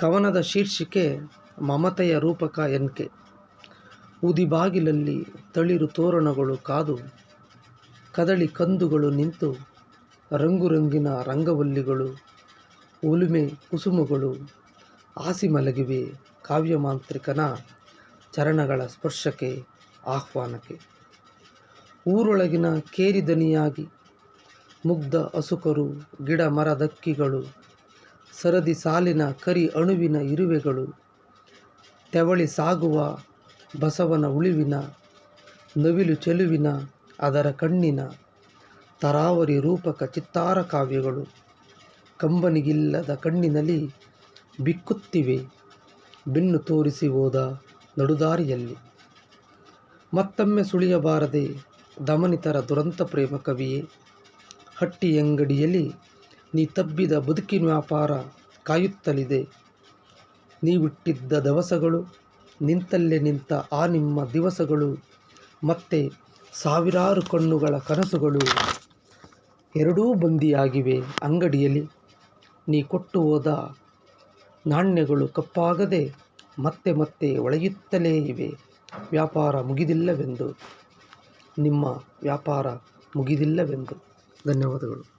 ಕವನದ ಶೀರ್ಷಿಕೆ ಮಮತೆಯ ರೂಪಕ ಎನ್ಕೆ. ಉದಿಬಾಗಿಲಲ್ಲಿ ತಳಿರು ತೋರಣಗಳು ಕಾದು, ಕದಳಿ ಕಂದುಗಳು ನಿಂತು, ರಂಗುರಂಗಿನ ರಂಗವಲ್ಲಿಗಳು ಉಲುಮೆ ಕುಸುಮುಗಳು, ಆಸಿ ಮಲಗಿವೆ ಕಾವ್ಯಮಾಂತ್ರಿಕನ ಚರಣಗಳ ಸ್ಪರ್ಶಕ್ಕೆ, ಆಹ್ವಾನಕ್ಕೆ. ಊರೊಳಗಿನ ಕೇರಿದನಿಯಾಗಿ ಮುಗ್ಧ ಅಸುಕರು ಗಿಡ ಮರದಕ್ಕಿಗಳು ಸರದಿ ಸಾಲಿನ ಕರಿ ಅಣುವಿನ ಇರುವೆಗಳು, ತೆವಳಿ ಸಾಗುವ ಬಸವನ ಉಳಿವಿನ, ನವಿಲು ಚೆಲುವಿನ ಅದರ ಕಣ್ಣಿನ ತರಾವರಿ ರೂಪಕ ಚಿತ್ತಾರ ಕಾವ್ಯಗಳು ಕಂಬನಿಗಿಲ್ಲದ ಕಣ್ಣಿನಲ್ಲಿ ಬಿಕ್ಕುತ್ತಿವೆ, ಬೆನ್ನು ತೋರಿಸಿ ಹೋದ ನಡುದಾರಿಯಲ್ಲಿ. ಮತ್ತೊಮ್ಮೆ ಸುಳಿಯಬಾರದೆ ದಮನಿತರ ದುರಂತ ಪ್ರೇಮ ಕವಿಯೇ, ಹಟ್ಟಿಯಂಗಡಿಯಲ್ಲಿ ನೀ ತಬ್ಬಿದ ಬದುಕಿನ ವ್ಯಾಪಾರ ಕಾಯುತ್ತಲಿದೆ. ನೀವಿಟ್ಟಿದ್ದ ದವಸಗಳು, ನಿಂತಲ್ಲೇ ನಿಂತ ಆ ನಿಮ್ಮ ದಿವಸಗಳು, ಮತ್ತೆ ಸಾವಿರಾರು ಕಣ್ಣುಗಳ ಕನಸುಗಳು ಎರಡೂ ಬಂದಿಯಾಗಿವೆ ಅಂಗಡಿಯಲ್ಲಿ. ನೀ ಕೊಟ್ಟು ಹೋದ ನಾಣ್ಯಗಳು ಕಪ್ಪಾಗದೆ ಮತ್ತೆ ಮತ್ತೆ ಒಳೆಯುತ್ತಲೇ ಇವೆ. ವ್ಯಾಪಾರ ಮುಗಿದಿಲ್ಲವೆಂದು, ನಿಮ್ಮ ವ್ಯಾಪಾರ ಮುಗಿದಿಲ್ಲವೆಂದು. ಧನ್ಯವಾದಗಳು.